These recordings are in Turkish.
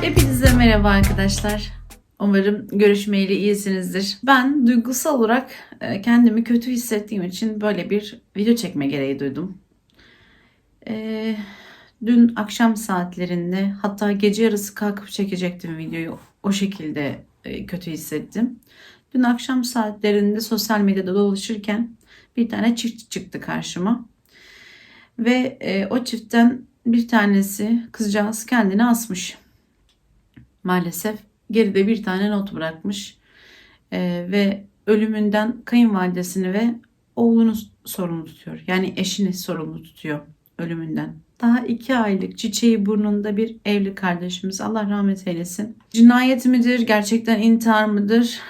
Hepinize merhaba arkadaşlar. Umarım görüşmeyeli iyisinizdir. Ben duygusal olarak e, kendimi kötü hissettiğim için böyle bir video çekme gereği duydum. E, dün akşam saatlerinde hatta gece yarısı kalkıp çekecektim videoyu. O şekilde e, kötü hissettim. Dün akşam saatlerinde sosyal medyada dolaşırken bir tane çift çıktı karşıma. Ve e, o çiftten bir tanesi kızcağız kendini asmış maalesef. Geride bir tane not bırakmış Ee, ve ölümünden kayınvalidesini ve oğlunu sorumlu tutuyor. Yani eşini sorumlu tutuyor ölümünden. Daha iki aylık çiçeği burnunda bir evli kardeşimiz. Allah rahmet eylesin. Cinayet midir? Gerçekten intihar mıdır?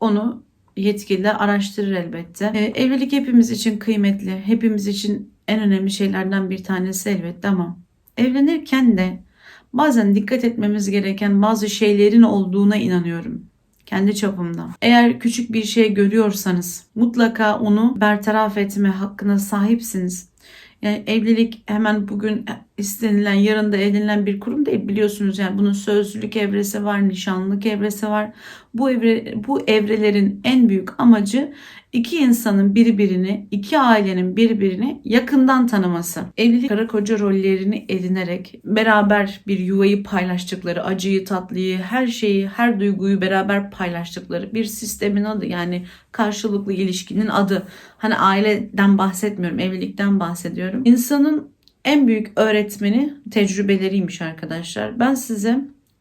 Onu yetkililer araştırır elbette. Ee, evlilik hepimiz için kıymetli. Hepimiz için en önemli şeylerden bir tanesi elbette ama evlenirken de bazen dikkat etmemiz gereken bazı şeylerin olduğuna inanıyorum kendi çapımda. Eğer küçük bir şey görüyorsanız mutlaka onu bertaraf etme hakkına sahipsiniz. Yani evlilik hemen bugün istenilen yarın da evlenilen bir kurum değil biliyorsunuz yani bunun sözlülük evresi var, nişanlılık evresi var. Bu evre bu evrelerin en büyük amacı iki insanın birbirini, iki ailenin birbirini yakından tanıması. Evlilik karı koca rollerini edinerek beraber bir yuvayı paylaştıkları, acıyı, tatlıyı, her şeyi, her duyguyu beraber paylaştıkları bir sistemin adı. Yani karşılıklı ilişkinin adı. Hani aileden bahsetmiyorum, evlilikten bahsediyorum. İnsanın en büyük öğretmeni tecrübeleriymiş arkadaşlar. Ben size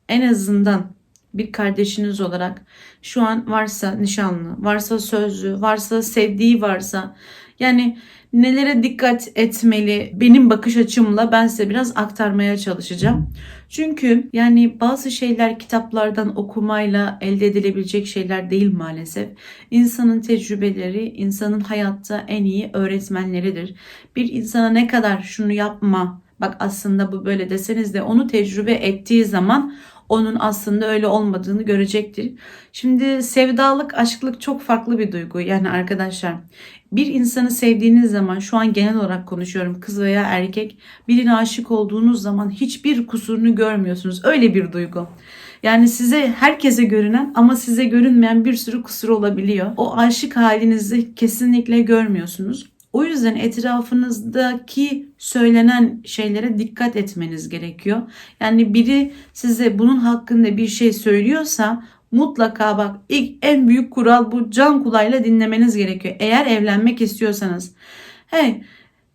en azından bir kardeşiniz olarak şu an varsa nişanlı, varsa sözlü, varsa sevdiği varsa yani nelere dikkat etmeli benim bakış açımla ben size biraz aktarmaya çalışacağım. Çünkü yani bazı şeyler kitaplardan okumayla elde edilebilecek şeyler değil maalesef. İnsanın tecrübeleri, insanın hayatta en iyi öğretmenleridir. Bir insana ne kadar şunu yapma, bak aslında bu böyle deseniz de onu tecrübe ettiği zaman onun aslında öyle olmadığını görecektir. Şimdi sevdalık, aşklık çok farklı bir duygu. Yani arkadaşlar bir insanı sevdiğiniz zaman şu an genel olarak konuşuyorum kız veya erkek birine aşık olduğunuz zaman hiçbir kusurunu görmüyorsunuz. Öyle bir duygu. Yani size herkese görünen ama size görünmeyen bir sürü kusur olabiliyor. O aşık halinizi kesinlikle görmüyorsunuz. O yüzden etrafınızdaki söylenen şeylere dikkat etmeniz gerekiyor. Yani biri size bunun hakkında bir şey söylüyorsa mutlaka bak ilk en büyük kural bu can kulağıyla dinlemeniz gerekiyor. Eğer evlenmek istiyorsanız. Hey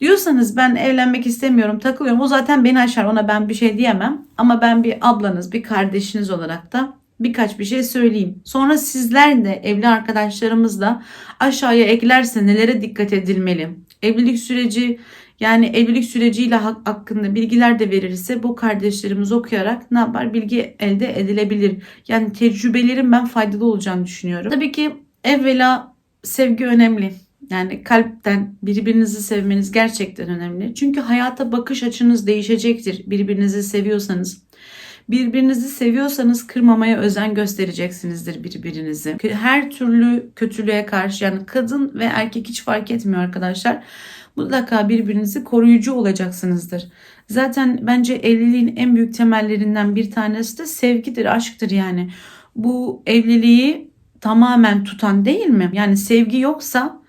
diyorsanız ben evlenmek istemiyorum takılıyorum o zaten beni aşar ona ben bir şey diyemem. Ama ben bir ablanız bir kardeşiniz olarak da birkaç bir şey söyleyeyim. Sonra sizler de evli arkadaşlarımız da aşağıya eklerse nelere dikkat edilmeli? Evlilik süreci yani evlilik süreciyle hakkında bilgiler de verirse bu kardeşlerimiz okuyarak ne yapar? Bilgi elde edilebilir. Yani tecrübelerin ben faydalı olacağını düşünüyorum. Tabii ki evvela sevgi önemli. Yani kalpten birbirinizi sevmeniz gerçekten önemli. Çünkü hayata bakış açınız değişecektir birbirinizi seviyorsanız. Birbirinizi seviyorsanız kırmamaya özen göstereceksinizdir birbirinizi. Her türlü kötülüğe karşı yani kadın ve erkek hiç fark etmiyor arkadaşlar. Mutlaka birbirinizi koruyucu olacaksınızdır. Zaten bence evliliğin en büyük temellerinden bir tanesi de sevgidir, aşktır yani. Bu evliliği tamamen tutan değil mi? Yani sevgi yoksa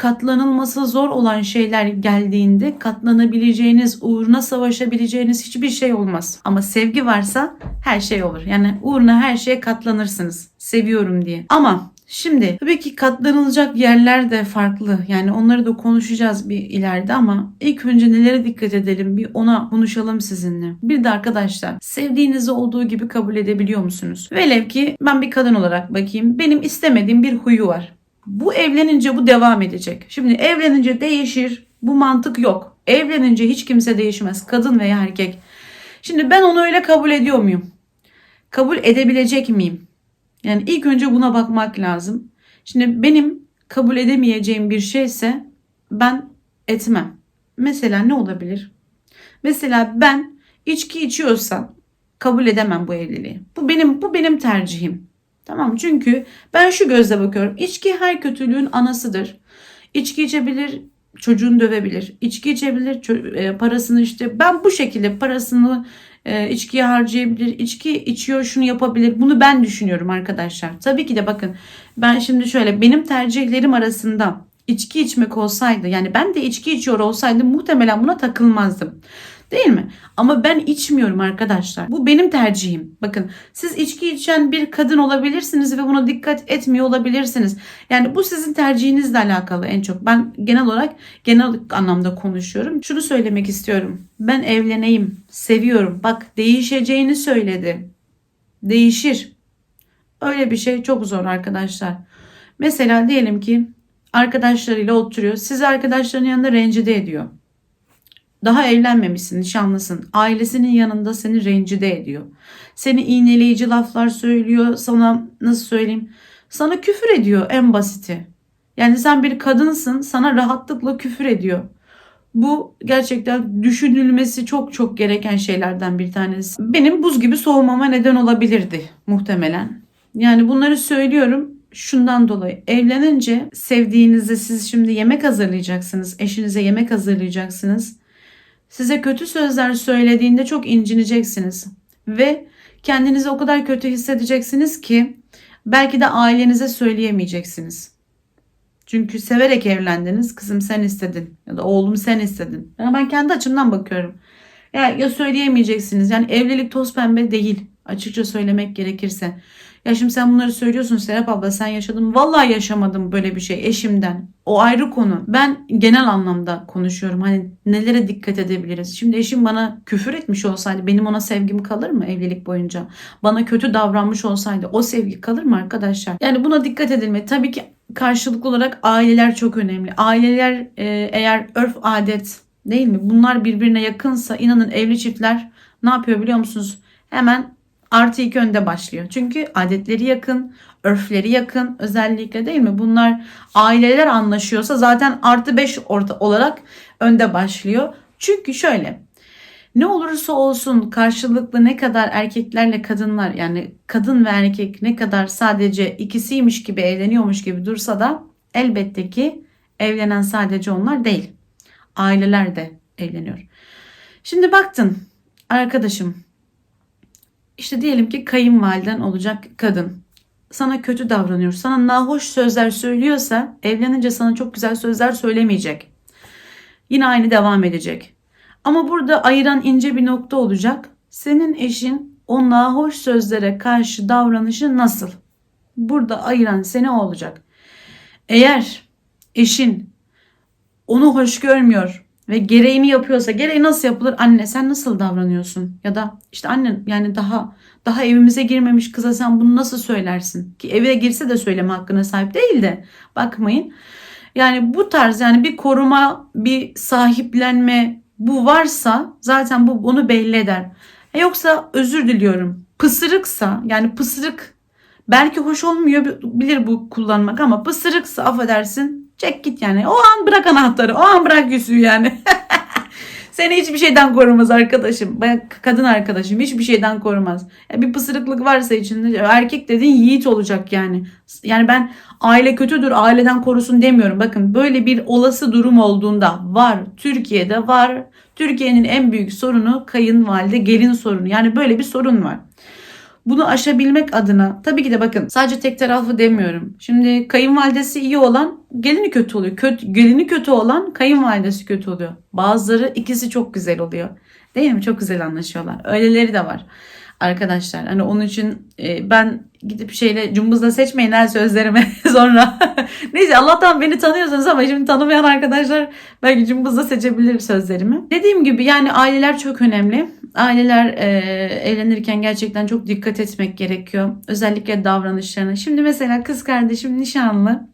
katlanılması zor olan şeyler geldiğinde katlanabileceğiniz, uğruna savaşabileceğiniz hiçbir şey olmaz. Ama sevgi varsa her şey olur. Yani uğruna her şeye katlanırsınız. Seviyorum diye. Ama Şimdi tabii ki katlanılacak yerler de farklı. Yani onları da konuşacağız bir ileride ama ilk önce nelere dikkat edelim bir ona konuşalım sizinle. Bir de arkadaşlar sevdiğinizi olduğu gibi kabul edebiliyor musunuz? Velev ki ben bir kadın olarak bakayım benim istemediğim bir huyu var. Bu evlenince bu devam edecek. Şimdi evlenince değişir. Bu mantık yok. Evlenince hiç kimse değişmez. Kadın veya erkek. Şimdi ben onu öyle kabul ediyor muyum? Kabul edebilecek miyim? Yani ilk önce buna bakmak lazım. Şimdi benim kabul edemeyeceğim bir şeyse ben etmem. Mesela ne olabilir? Mesela ben içki içiyorsam kabul edemem bu evliliği. Bu benim bu benim tercihim. Tamam çünkü ben şu gözle bakıyorum. İçki her kötülüğün anasıdır. İçki içebilir, çocuğunu dövebilir. İçki içebilir, e, parasını işte ben bu şekilde parasını e, içkiye harcayabilir, içki içiyor şunu yapabilir. Bunu ben düşünüyorum arkadaşlar. Tabii ki de bakın ben şimdi şöyle benim tercihlerim arasında içki içmek olsaydı yani ben de içki içiyor olsaydım muhtemelen buna takılmazdım. Değil mi? Ama ben içmiyorum arkadaşlar. Bu benim tercihim. Bakın siz içki içen bir kadın olabilirsiniz ve buna dikkat etmiyor olabilirsiniz. Yani bu sizin tercihinizle alakalı en çok. Ben genel olarak genel anlamda konuşuyorum. Şunu söylemek istiyorum. Ben evleneyim, seviyorum. Bak değişeceğini söyledi. Değişir. Öyle bir şey çok zor arkadaşlar. Mesela diyelim ki arkadaşlarıyla oturuyor. Sizi arkadaşlarının yanında rencide ediyor. Daha evlenmemişsin, nişanlısın. Ailesinin yanında seni rencide ediyor. Seni iğneleyici laflar söylüyor. Sana nasıl söyleyeyim? Sana küfür ediyor en basiti. Yani sen bir kadınsın, sana rahatlıkla küfür ediyor. Bu gerçekten düşünülmesi çok çok gereken şeylerden bir tanesi. Benim buz gibi soğumama neden olabilirdi muhtemelen. Yani bunları söylüyorum şundan dolayı evlenince sevdiğinizde siz şimdi yemek hazırlayacaksınız. Eşinize yemek hazırlayacaksınız. Size kötü sözler söylediğinde çok incineceksiniz ve kendinizi o kadar kötü hissedeceksiniz ki belki de ailenize söyleyemeyeceksiniz. Çünkü severek evlendiniz. Kızım sen istedin ya da oğlum sen istedin. Yani ben kendi açımdan bakıyorum. Ya, ya söyleyemeyeceksiniz. Yani evlilik toz pembe değil. Açıkça söylemek gerekirse. Ya şimdi sen bunları söylüyorsun Serap abla sen yaşadın? Vallahi yaşamadım böyle bir şey eşimden. O ayrı konu. Ben genel anlamda konuşuyorum. Hani nelere dikkat edebiliriz? Şimdi eşim bana küfür etmiş olsaydı benim ona sevgim kalır mı evlilik boyunca? Bana kötü davranmış olsaydı o sevgi kalır mı arkadaşlar? Yani buna dikkat edilmeli. Tabii ki karşılıklı olarak aileler çok önemli. Aileler e, eğer örf adet değil mi? Bunlar birbirine yakınsa inanın evli çiftler ne yapıyor biliyor musunuz? Hemen artı iki önde başlıyor. Çünkü adetleri yakın, örfleri yakın özellikle değil mi? Bunlar aileler anlaşıyorsa zaten artı beş orta olarak önde başlıyor. Çünkü şöyle ne olursa olsun karşılıklı ne kadar erkeklerle kadınlar yani kadın ve erkek ne kadar sadece ikisiymiş gibi evleniyormuş gibi dursa da elbette ki evlenen sadece onlar değil. Aileler de evleniyor. Şimdi baktın arkadaşım işte diyelim ki kayınvaliden olacak kadın sana kötü davranıyor, sana nahoş sözler söylüyorsa evlenince sana çok güzel sözler söylemeyecek. Yine aynı devam edecek. Ama burada ayıran ince bir nokta olacak. Senin eşin o nahoş sözlere karşı davranışı nasıl? Burada ayıran seni olacak. Eğer eşin onu hoş görmüyor ve gereğini yapıyorsa gereği nasıl yapılır? Anne sen nasıl davranıyorsun? Ya da işte annen yani daha daha evimize girmemiş kıza sen bunu nasıl söylersin? Ki eve girse de söyleme hakkına sahip değil de bakmayın. Yani bu tarz yani bir koruma, bir sahiplenme bu varsa zaten bu onu belli eder. E yoksa özür diliyorum. Pısırıksa yani pısırık belki hoş olmuyor bilir bu kullanmak ama pısırıksa affedersin çek git yani. O an bırak anahtarı o an bırak yüzüğü yani. Seni hiçbir şeyden korumaz arkadaşım. Ben kadın arkadaşım hiçbir şeyden korumaz. Ya bir pısırıklık varsa içinde erkek dediğin yiğit olacak yani. Yani ben aile kötüdür aileden korusun demiyorum. Bakın böyle bir olası durum olduğunda var. Türkiye'de var. Türkiye'nin en büyük sorunu kayınvalide gelin sorunu. Yani böyle bir sorun var. Bunu aşabilmek adına tabii ki de bakın sadece tek taraflı demiyorum. Şimdi kayınvalidesi iyi olan gelini kötü oluyor. Kötü, gelini kötü olan kayınvalidesi kötü oluyor. Bazıları ikisi çok güzel oluyor. Değil mi? Çok güzel anlaşıyorlar. Öyleleri de var arkadaşlar. Hani onun için e, ben gidip şeyle cımbızla seçmeyin her sözlerimi sonra. Neyse Allah'tan beni tanıyorsunuz ama şimdi tanımayan arkadaşlar belki cımbızla seçebilir sözlerimi. Dediğim gibi yani aileler çok önemli. Aileler e, evlenirken gerçekten çok dikkat etmek gerekiyor. Özellikle davranışlarına. Şimdi mesela kız kardeşim nişanlı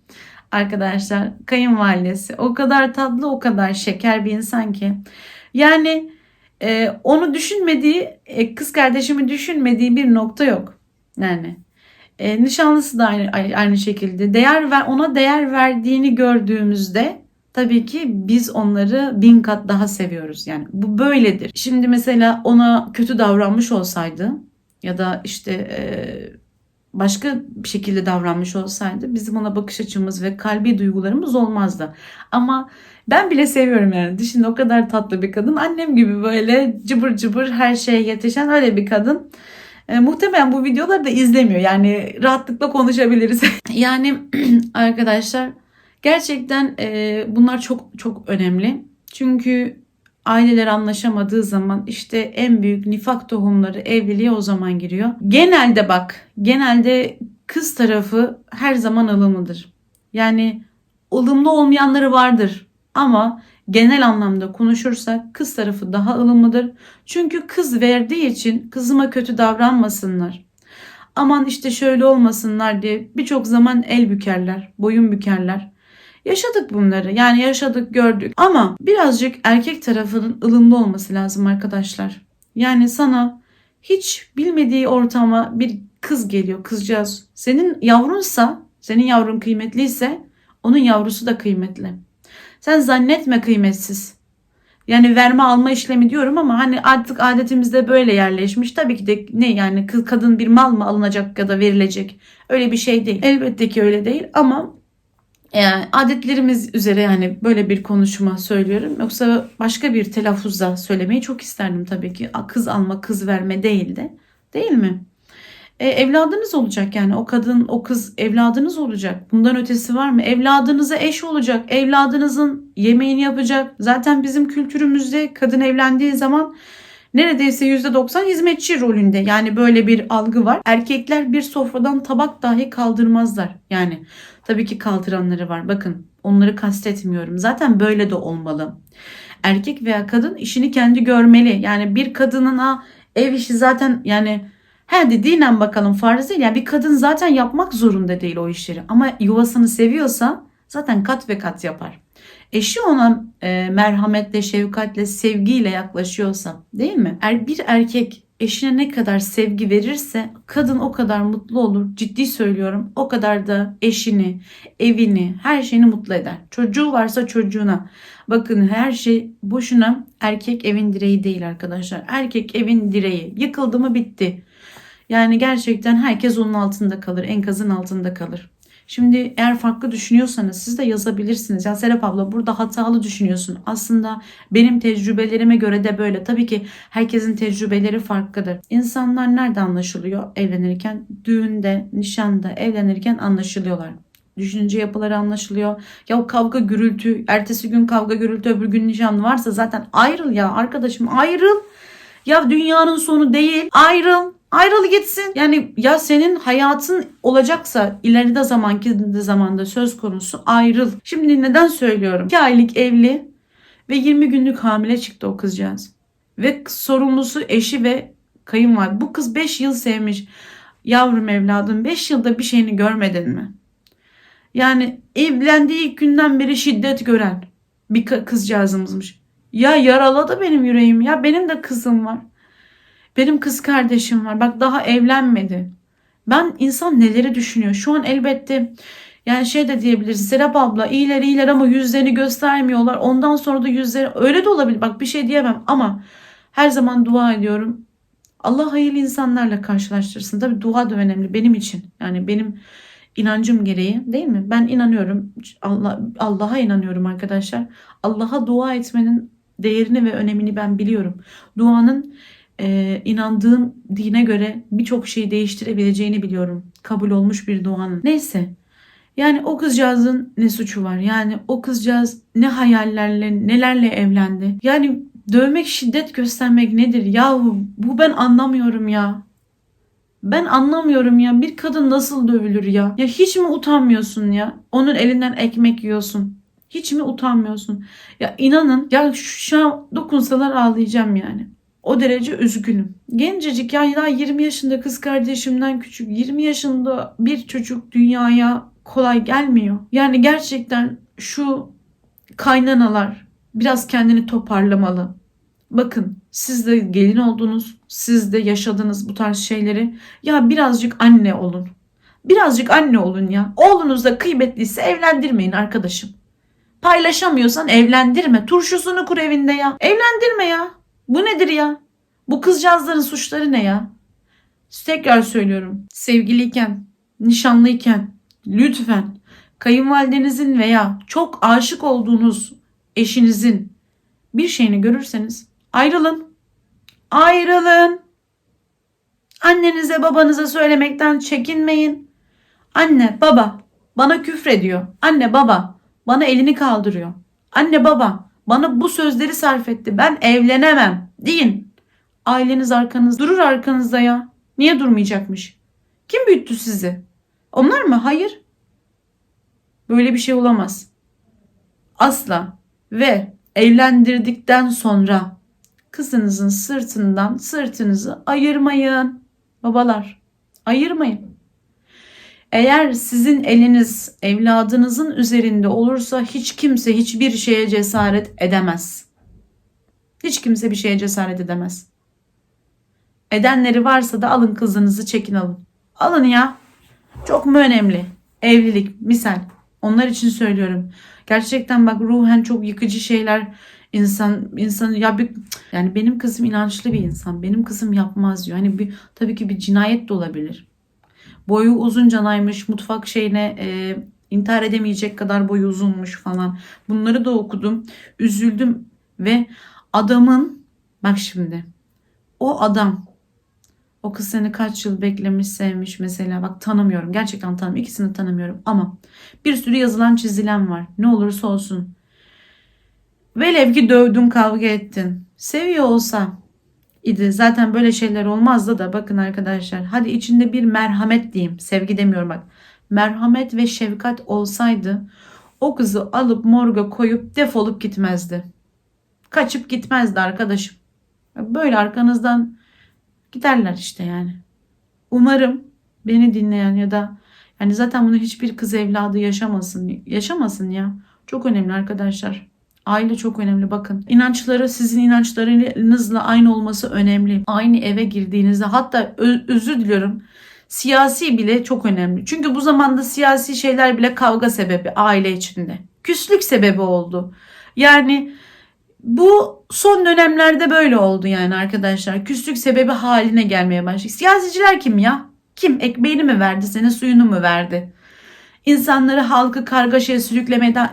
arkadaşlar kayınvalidesi o kadar tatlı o kadar şeker bir insan ki. Yani e, onu düşünmediği e, kız kardeşimi düşünmediği bir nokta yok. Yani e, nişanlısı da aynı, aynı şekilde değer ver ona değer verdiğini gördüğümüzde tabii ki biz onları bin kat daha seviyoruz. Yani bu böyledir. Şimdi mesela ona kötü davranmış olsaydı ya da işte e, başka bir şekilde davranmış olsaydı bizim ona bakış açımız ve kalbi duygularımız olmazdı. Ama ben bile seviyorum yani. Dışında o kadar tatlı bir kadın. Annem gibi böyle cıbır cıbır her şeye yetişen öyle bir kadın. E, muhtemelen bu videoları da izlemiyor. Yani rahatlıkla konuşabiliriz. yani arkadaşlar gerçekten e, bunlar çok çok önemli. Çünkü aileler anlaşamadığı zaman işte en büyük nifak tohumları evliliğe o zaman giriyor. Genelde bak, genelde kız tarafı her zaman ılımlıdır. Yani ılımlı olmayanları vardır ama genel anlamda konuşursak kız tarafı daha ılımlıdır. Çünkü kız verdiği için kızıma kötü davranmasınlar. Aman işte şöyle olmasınlar diye birçok zaman el bükerler, boyun bükerler. Yaşadık bunları. Yani yaşadık, gördük. Ama birazcık erkek tarafının ılımlı olması lazım arkadaşlar. Yani sana hiç bilmediği ortama bir kız geliyor, kızcağız. Senin yavrunsa, senin yavrun kıymetliyse onun yavrusu da kıymetli. Sen zannetme kıymetsiz. Yani verme alma işlemi diyorum ama hani artık adetimizde böyle yerleşmiş. Tabii ki de ne yani kız kadın bir mal mı alınacak ya da verilecek? Öyle bir şey değil. Elbette ki öyle değil ama yani adetlerimiz üzere yani böyle bir konuşma söylüyorum. Yoksa başka bir telaffuzda söylemeyi çok isterdim tabii ki. Kız alma, kız verme değil de. Değil mi? E, evladınız olacak yani o kadın, o kız evladınız olacak. Bundan ötesi var mı? Evladınıza eş olacak. Evladınızın yemeğini yapacak. Zaten bizim kültürümüzde kadın evlendiği zaman neredeyse %90 hizmetçi rolünde. Yani böyle bir algı var. Erkekler bir sofradan tabak dahi kaldırmazlar. Yani tabii ki kaldıranları var. Bakın onları kastetmiyorum. Zaten böyle de olmalı. Erkek veya kadın işini kendi görmeli. Yani bir kadınına ev işi zaten yani He dinen bakalım farz değil. Yani bir kadın zaten yapmak zorunda değil o işleri. Ama yuvasını seviyorsa zaten kat ve kat yapar. Eşi ona e, merhametle, şefkatle, sevgiyle yaklaşıyorsa değil mi? Er, bir erkek eşine ne kadar sevgi verirse kadın o kadar mutlu olur. Ciddi söylüyorum. O kadar da eşini, evini, her şeyini mutlu eder. Çocuğu varsa çocuğuna. Bakın her şey boşuna erkek evin direği değil arkadaşlar. Erkek evin direği. Yıkıldı mı bitti. Yani gerçekten herkes onun altında kalır. Enkazın altında kalır. Şimdi eğer farklı düşünüyorsanız siz de yazabilirsiniz. Ya Serap abla burada hatalı düşünüyorsun. Aslında benim tecrübelerime göre de böyle. Tabii ki herkesin tecrübeleri farklıdır. İnsanlar nerede anlaşılıyor evlenirken? Düğünde, nişanda, evlenirken anlaşılıyorlar. Düşünce yapıları anlaşılıyor. Ya o kavga gürültü, ertesi gün kavga gürültü, öbür gün nişan varsa zaten ayrıl ya arkadaşım ayrıl. Ya dünyanın sonu değil. Ayrıl. Ayrıl gitsin. Yani ya senin hayatın olacaksa ileride zamanki zamanda söz konusu ayrıl. Şimdi neden söylüyorum? 2 aylık evli ve 20 günlük hamile çıktı o kızcağız. Ve sorumlusu eşi ve kayınvalide. Bu kız 5 yıl sevmiş. Yavrum evladım 5 yılda bir şeyini görmedin mi? Yani evlendiği ilk günden beri şiddet gören bir kızcağızımızmış. Ya yaraladı benim yüreğim ya benim de kızım var. Benim kız kardeşim var. Bak daha evlenmedi. Ben insan neleri düşünüyor? Şu an elbette yani şey de diyebiliriz. Serap abla iyiler iyiler ama yüzlerini göstermiyorlar. Ondan sonra da yüzleri öyle de olabilir. Bak bir şey diyemem ama her zaman dua ediyorum. Allah hayırlı insanlarla karşılaştırsın. Tabii dua da önemli benim için. Yani benim inancım gereği değil mi? Ben inanıyorum. Allah Allah'a inanıyorum arkadaşlar. Allah'a dua etmenin değerini ve önemini ben biliyorum. Duanın e, inandığım dine göre birçok şeyi değiştirebileceğini biliyorum. Kabul olmuş bir duanın. Neyse. Yani o kızcağızın ne suçu var? Yani o kızcağız ne hayallerle, nelerle evlendi? Yani dövmek, şiddet göstermek nedir? Yahu bu ben anlamıyorum ya. Ben anlamıyorum ya. Bir kadın nasıl dövülür ya? Ya hiç mi utanmıyorsun ya? Onun elinden ekmek yiyorsun. Hiç mi utanmıyorsun? Ya inanın ya şu an dokunsalar ağlayacağım yani. O derece üzgünüm. Gencecik yani daha 20 yaşında kız kardeşimden küçük 20 yaşında bir çocuk dünyaya kolay gelmiyor. Yani gerçekten şu kaynanalar biraz kendini toparlamalı. Bakın siz de gelin oldunuz, siz de yaşadınız bu tarz şeyleri. Ya birazcık anne olun. Birazcık anne olun ya. Oğlunuz da kıymetliyse evlendirmeyin arkadaşım. Paylaşamıyorsan evlendirme. Turşusunu kur evinde ya. Evlendirme ya. Bu nedir ya? Bu kızcağızların suçları ne ya? Tekrar söylüyorum. Sevgiliyken, nişanlıyken lütfen kayınvalidenizin veya çok aşık olduğunuz eşinizin bir şeyini görürseniz ayrılın. Ayrılın. Annenize babanıza söylemekten çekinmeyin. Anne baba bana küfrediyor. Anne baba bana elini kaldırıyor. Anne baba bana bu sözleri sarf etti. Ben evlenemem. Deyin. Aileniz arkanız durur arkanızda ya. Niye durmayacakmış? Kim büyüttü sizi? Onlar mı? Hayır. Böyle bir şey olamaz. Asla. Ve evlendirdikten sonra kızınızın sırtından sırtınızı ayırmayın. Babalar, ayırmayın. Eğer sizin eliniz evladınızın üzerinde olursa hiç kimse hiçbir şeye cesaret edemez. Hiç kimse bir şeye cesaret edemez. Edenleri varsa da alın kızınızı çekin alın. Alın ya. Çok mu önemli? Evlilik misal. Onlar için söylüyorum. Gerçekten bak ruhen çok yıkıcı şeyler insan insan ya bir yani benim kızım inançlı bir insan. Benim kızım yapmaz diyor. Hani bir tabii ki bir cinayet de olabilir. Boyu uzun canaymış mutfak şeyine e, intihar edemeyecek kadar boyu uzunmuş falan. Bunları da okudum. Üzüldüm ve adamın bak şimdi o adam o kız seni kaç yıl beklemiş sevmiş mesela bak tanımıyorum gerçekten tanımıyorum ikisini tanımıyorum ama bir sürü yazılan çizilen var ne olursa olsun velev ki dövdün kavga ettin seviyor olsa idi zaten böyle şeyler olmazdı da bakın arkadaşlar hadi içinde bir merhamet diyeyim sevgi demiyorum bak merhamet ve şefkat olsaydı o kızı alıp morga koyup defolup gitmezdi kaçıp gitmezdi arkadaşım böyle arkanızdan giderler işte yani. Umarım beni dinleyen ya da yani zaten bunu hiçbir kız evladı yaşamasın. Yaşamasın ya. Çok önemli arkadaşlar. Aile çok önemli bakın. İnançları sizin inançlarınızla aynı olması önemli. Aynı eve girdiğinizde hatta özür diliyorum. Siyasi bile çok önemli. Çünkü bu zamanda siyasi şeyler bile kavga sebebi aile içinde. Küslük sebebi oldu. Yani bu son dönemlerde böyle oldu yani arkadaşlar. Küslük sebebi haline gelmeye başladı. Siyasiciler kim ya? Kim? Ekmeğini mi verdi? Senin suyunu mu verdi? İnsanları halkı kargaşaya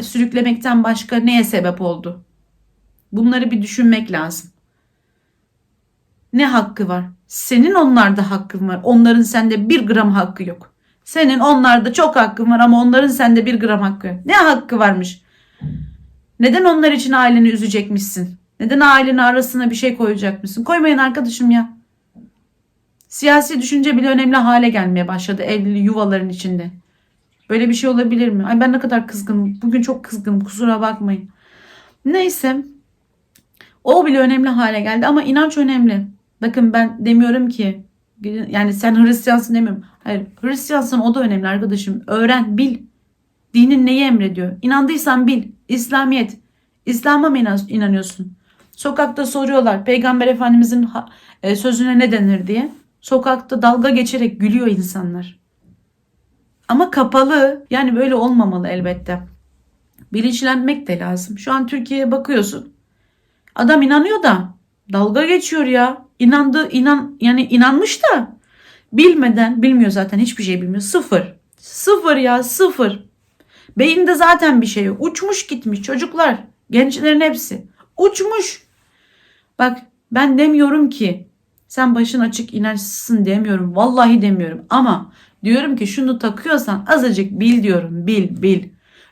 sürüklemekten başka neye sebep oldu? Bunları bir düşünmek lazım. Ne hakkı var? Senin onlarda hakkın var. Onların sende bir gram hakkı yok. Senin onlarda çok hakkın var ama onların sende bir gram hakkı yok. Ne hakkı varmış? Neden onlar için aileni üzecekmişsin? Neden ailenin arasına bir şey koyacakmışsın? Koymayın arkadaşım ya. Siyasi düşünce bile önemli hale gelmeye başladı evli yuvaların içinde. Böyle bir şey olabilir mi? Ay ben ne kadar kızgınım. Bugün çok kızgınım. Kusura bakmayın. Neyse. O bile önemli hale geldi ama inanç önemli. Bakın ben demiyorum ki yani sen Hristiyansın demiyorum. Hayır Hristiyansın o da önemli arkadaşım. Öğren, bil. Dinin neyi emrediyor? İnandıysan bil. İslamiyet. İslam'a mı inanıyorsun? Sokakta soruyorlar Peygamber Efendimizin e, sözüne ne denir diye. Sokakta dalga geçerek gülüyor insanlar. Ama kapalı. Yani böyle olmamalı elbette. Bilinçlenmek de lazım. Şu an Türkiye'ye bakıyorsun. Adam inanıyor da dalga geçiyor ya. İnandı, inan yani inanmış da bilmeden bilmiyor zaten hiçbir şey bilmiyor. Sıfır. Sıfır ya sıfır. Beyinde zaten bir şey yok. Uçmuş gitmiş çocuklar. Gençlerin hepsi. Uçmuş. Bak ben demiyorum ki sen başın açık inançsızsın demiyorum. Vallahi demiyorum. Ama diyorum ki şunu takıyorsan azıcık bil diyorum. Bil bil.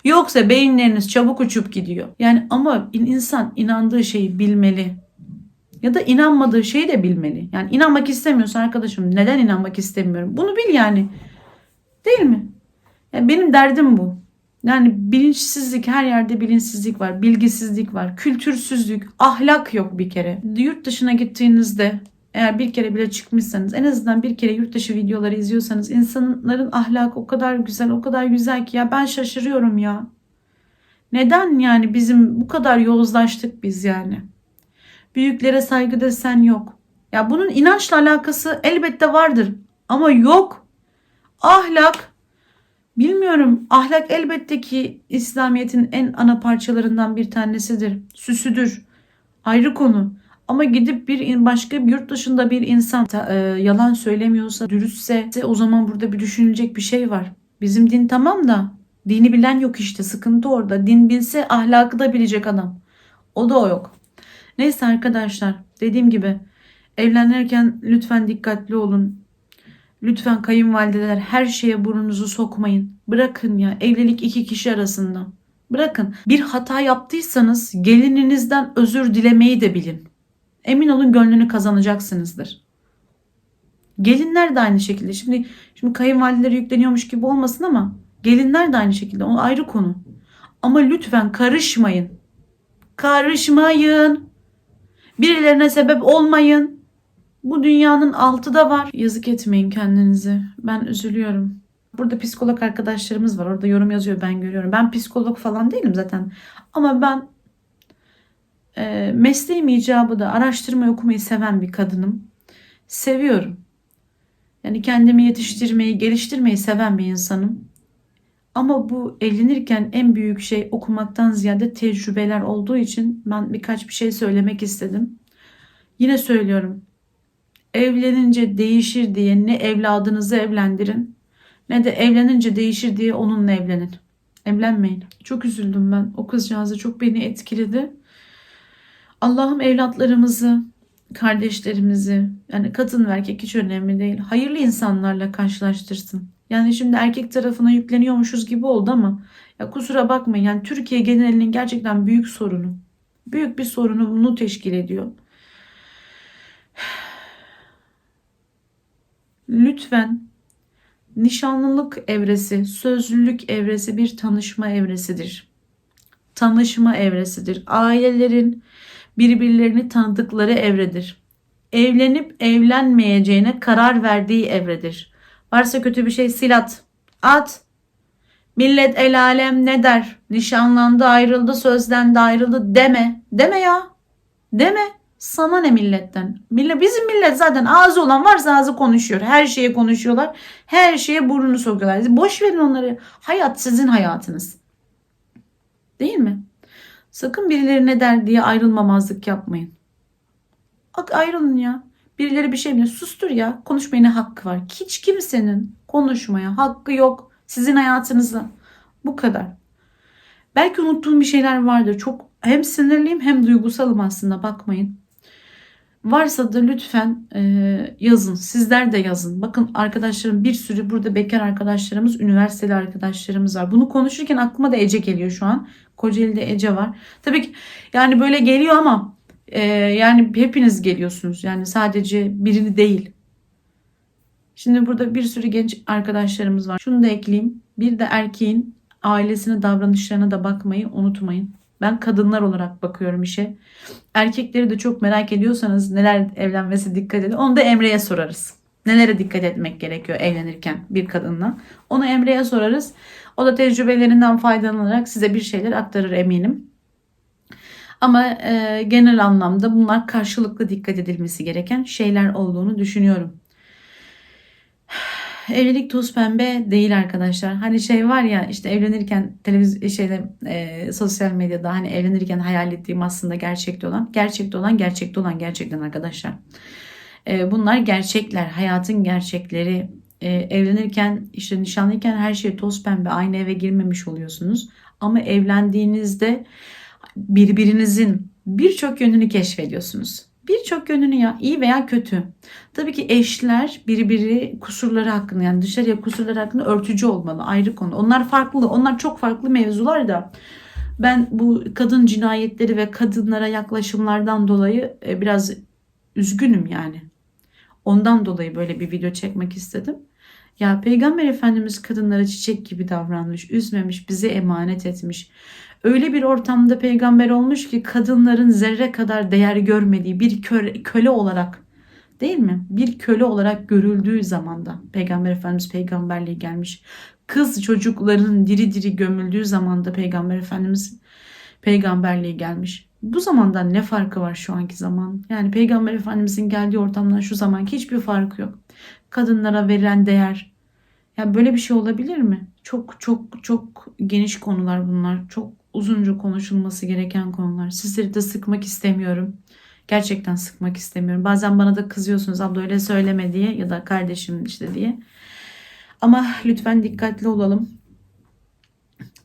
Yoksa beyinleriniz çabuk uçup gidiyor. Yani ama insan inandığı şeyi bilmeli. Ya da inanmadığı şeyi de bilmeli. Yani inanmak istemiyorsan arkadaşım neden inanmak istemiyorum? Bunu bil yani. Değil mi? Yani benim derdim bu. Yani bilinçsizlik her yerde bilinçsizlik var, bilgisizlik var, kültürsüzlük, ahlak yok bir kere. Yurt dışına gittiğinizde eğer bir kere bile çıkmışsanız en azından bir kere yurt dışı videoları izliyorsanız insanların ahlakı o kadar güzel o kadar güzel ki ya ben şaşırıyorum ya. Neden yani bizim bu kadar yozlaştık biz yani? Büyüklere saygı desen yok. Ya bunun inançla alakası elbette vardır ama yok. Ahlak Bilmiyorum. Ahlak elbette ki İslamiyet'in en ana parçalarından bir tanesidir. Süsüdür. Ayrı konu. Ama gidip bir başka bir yurt dışında bir insan e, yalan söylemiyorsa, dürüstse o zaman burada bir düşünülecek bir şey var. Bizim din tamam da dini bilen yok işte sıkıntı orada. Din bilse ahlakı da bilecek adam. O da o yok. Neyse arkadaşlar dediğim gibi evlenirken lütfen dikkatli olun. Lütfen kayınvalideler her şeye burnunuzu sokmayın. Bırakın ya evlilik iki kişi arasında. Bırakın. Bir hata yaptıysanız gelininizden özür dilemeyi de bilin. Emin olun gönlünü kazanacaksınızdır. Gelinler de aynı şekilde. Şimdi şimdi kayınvalidelere yükleniyormuş gibi olmasın ama gelinler de aynı şekilde. O ayrı konu. Ama lütfen karışmayın. Karışmayın. Birilerine sebep olmayın. Bu dünyanın altı da var. Yazık etmeyin kendinize. Ben üzülüyorum. Burada psikolog arkadaşlarımız var. Orada yorum yazıyor ben görüyorum. Ben psikolog falan değilim zaten. Ama ben e, mesleğim icabı da araştırmayı okumayı seven bir kadınım. Seviyorum. Yani kendimi yetiştirmeyi, geliştirmeyi seven bir insanım. Ama bu evlenirken en büyük şey okumaktan ziyade tecrübeler olduğu için ben birkaç bir şey söylemek istedim. Yine söylüyorum. Evlenince değişir diye ne evladınızı evlendirin ne de evlenince değişir diye onunla evlenin. Evlenmeyin. Çok üzüldüm ben. O kızcağızı çok beni etkiledi. Allah'ım evlatlarımızı, kardeşlerimizi, yani kadın ve erkek hiç önemli değil. Hayırlı insanlarla karşılaştırsın. Yani şimdi erkek tarafına yükleniyormuşuz gibi oldu ama ya kusura bakmayın yani Türkiye genelinin gerçekten büyük sorunu. Büyük bir sorunu bunu teşkil ediyor. Lütfen nişanlılık evresi, sözlülük evresi bir tanışma evresidir. Tanışma evresidir. Ailelerin birbirlerini tanıdıkları evredir. Evlenip evlenmeyeceğine karar verdiği evredir. Varsa kötü bir şey sil at. Millet el alem ne der? Nişanlandı ayrıldı sözden de ayrıldı deme. Deme ya. Deme. Sana ne milletten? Millet, bizim millet zaten ağzı olan varsa ağzı konuşuyor. Her şeye konuşuyorlar. Her şeye burnunu sokuyorlar. Boş verin onları. Hayat sizin hayatınız. Değil mi? Sakın birileri ne der diye ayrılmamazlık yapmayın. Bak ayrılın ya. Birileri bir şey biliyor. Sustur ya. Konuşmaya ne hakkı var? Hiç kimsenin konuşmaya hakkı yok. Sizin hayatınızda. Bu kadar. Belki unuttuğum bir şeyler vardır. Çok hem sinirliyim hem duygusalım aslında bakmayın. Varsa da lütfen e, yazın. Sizler de yazın. Bakın arkadaşlarım bir sürü burada bekar arkadaşlarımız, üniversiteli arkadaşlarımız var. Bunu konuşurken aklıma da Ece geliyor şu an. Kocaeli'de Ece var. Tabii ki yani böyle geliyor ama e, yani hepiniz geliyorsunuz. Yani sadece birini değil. Şimdi burada bir sürü genç arkadaşlarımız var. Şunu da ekleyeyim. Bir de erkeğin ailesine davranışlarına da bakmayı unutmayın. Ben kadınlar olarak bakıyorum işe. Erkekleri de çok merak ediyorsanız neler evlenmesi dikkat edin. Onu da Emre'ye sorarız. Nelere dikkat etmek gerekiyor evlenirken bir kadınla. Onu Emre'ye sorarız. O da tecrübelerinden faydalanarak size bir şeyler aktarır eminim. Ama e, genel anlamda bunlar karşılıklı dikkat edilmesi gereken şeyler olduğunu düşünüyorum. Evlilik toz pembe değil arkadaşlar. Hani şey var ya işte evlenirken televizyon şeyde e, sosyal medyada hani evlenirken hayal ettiğim aslında gerçekte olan, gerçekte olan, gerçekte olan gerçekten arkadaşlar. E, bunlar gerçekler, hayatın gerçekleri. E, evlenirken işte nişanlıyken her şey toz pembe, aynı eve girmemiş oluyorsunuz. Ama evlendiğinizde birbirinizin birçok yönünü keşfediyorsunuz. Birçok yönünü ya iyi veya kötü. Tabii ki eşler birbiri kusurları hakkında yani dışarıya kusurları hakkında örtücü olmalı ayrı konu. Onlar farklı onlar çok farklı mevzular da ben bu kadın cinayetleri ve kadınlara yaklaşımlardan dolayı e, biraz üzgünüm yani. Ondan dolayı böyle bir video çekmek istedim. Ya Peygamber Efendimiz kadınlara çiçek gibi davranmış, üzmemiş, bize emanet etmiş. Öyle bir ortamda peygamber olmuş ki kadınların zerre kadar değer görmediği bir köle, olarak değil mi? Bir köle olarak görüldüğü zamanda Peygamber Efendimiz peygamberliği gelmiş. Kız çocukların diri diri gömüldüğü zamanda Peygamber Efendimiz peygamberliği gelmiş. Bu zamandan ne farkı var şu anki zaman? Yani Peygamber Efendimizin geldiği ortamdan şu zamanki hiçbir farkı yok. Kadınlara verilen değer. Ya böyle bir şey olabilir mi? Çok çok çok geniş konular bunlar. Çok uzunca konuşulması gereken konular. Sizleri de sıkmak istemiyorum. Gerçekten sıkmak istemiyorum. Bazen bana da kızıyorsunuz abla öyle söyleme diye ya da kardeşim işte diye. Ama lütfen dikkatli olalım.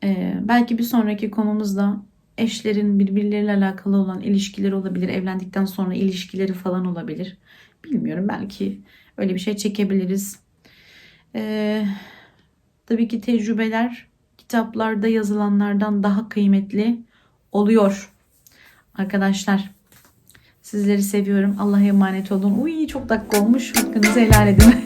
Ee, belki bir sonraki konumuzda eşlerin birbirleriyle alakalı olan ilişkileri olabilir. Evlendikten sonra ilişkileri falan olabilir. Bilmiyorum belki öyle bir şey çekebiliriz. Ee, tabii ki tecrübeler kitaplarda yazılanlardan daha kıymetli oluyor. Arkadaşlar sizleri seviyorum. Allah'a emanet olun. Uy çok dakika olmuş. Hakkınızı helal edin.